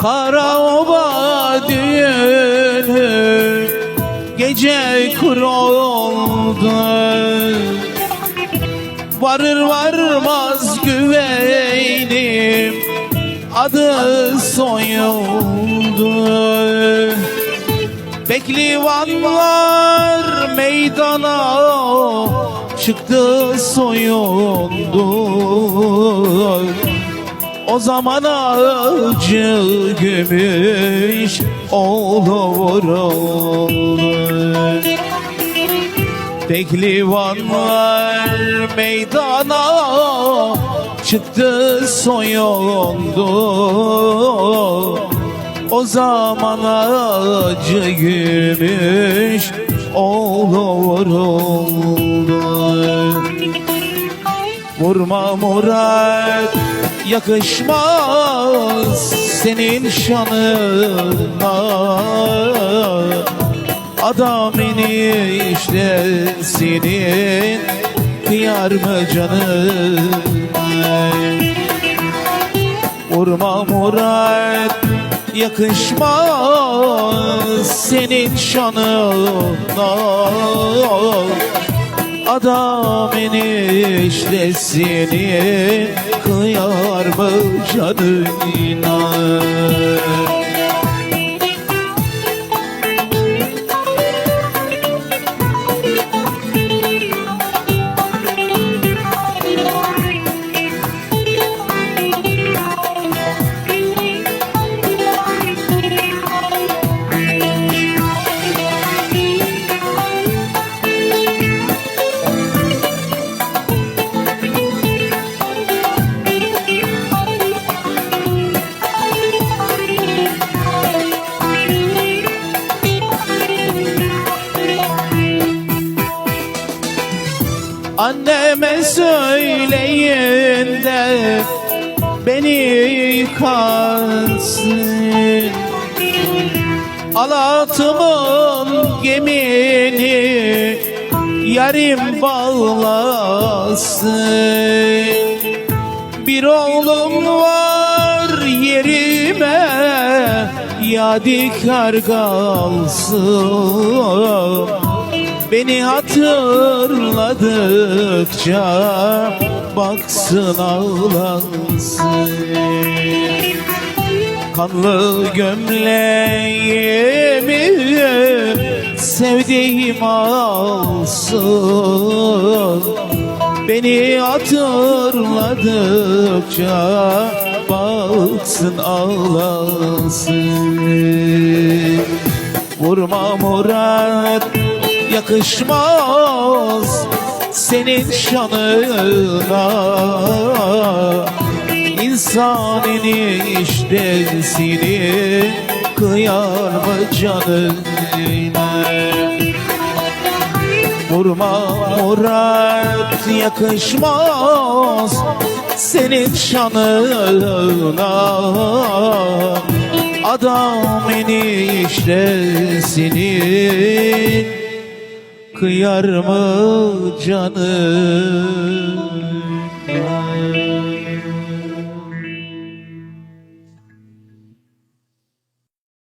Karaoba düğünü Gece kuruldu Varır varmaz güvenim Adı soyuldu. Beklivanlar meydana Çıktı soyuldu o zaman acı gümüş olur Pehlivanlar meydana çıktı soyundu O zaman acı gümüş olur Vurma Murat yakışmaz senin şanına. Adam işte senin kıyar mı canım Vurma Murat yakışmaz senin şanına Adam eniştesini kıyar mı canına Anneme söyleyin de beni yıkansın. Alatımın gemini yarim bağlasın Bir oğlum var yerime yadigar kalsın Beni hatırladıkça baksın ağlansın. Kanlı gömleğimi sevdiğim alsın. Beni hatırladıkça baksın ağlasın Vurma Murat yakışmaz senin şanına. İnsan eniştesini kıyar mı canına? Vurma Murat yakışmaz senin şanına. Adam eniştesini kıyar mı canım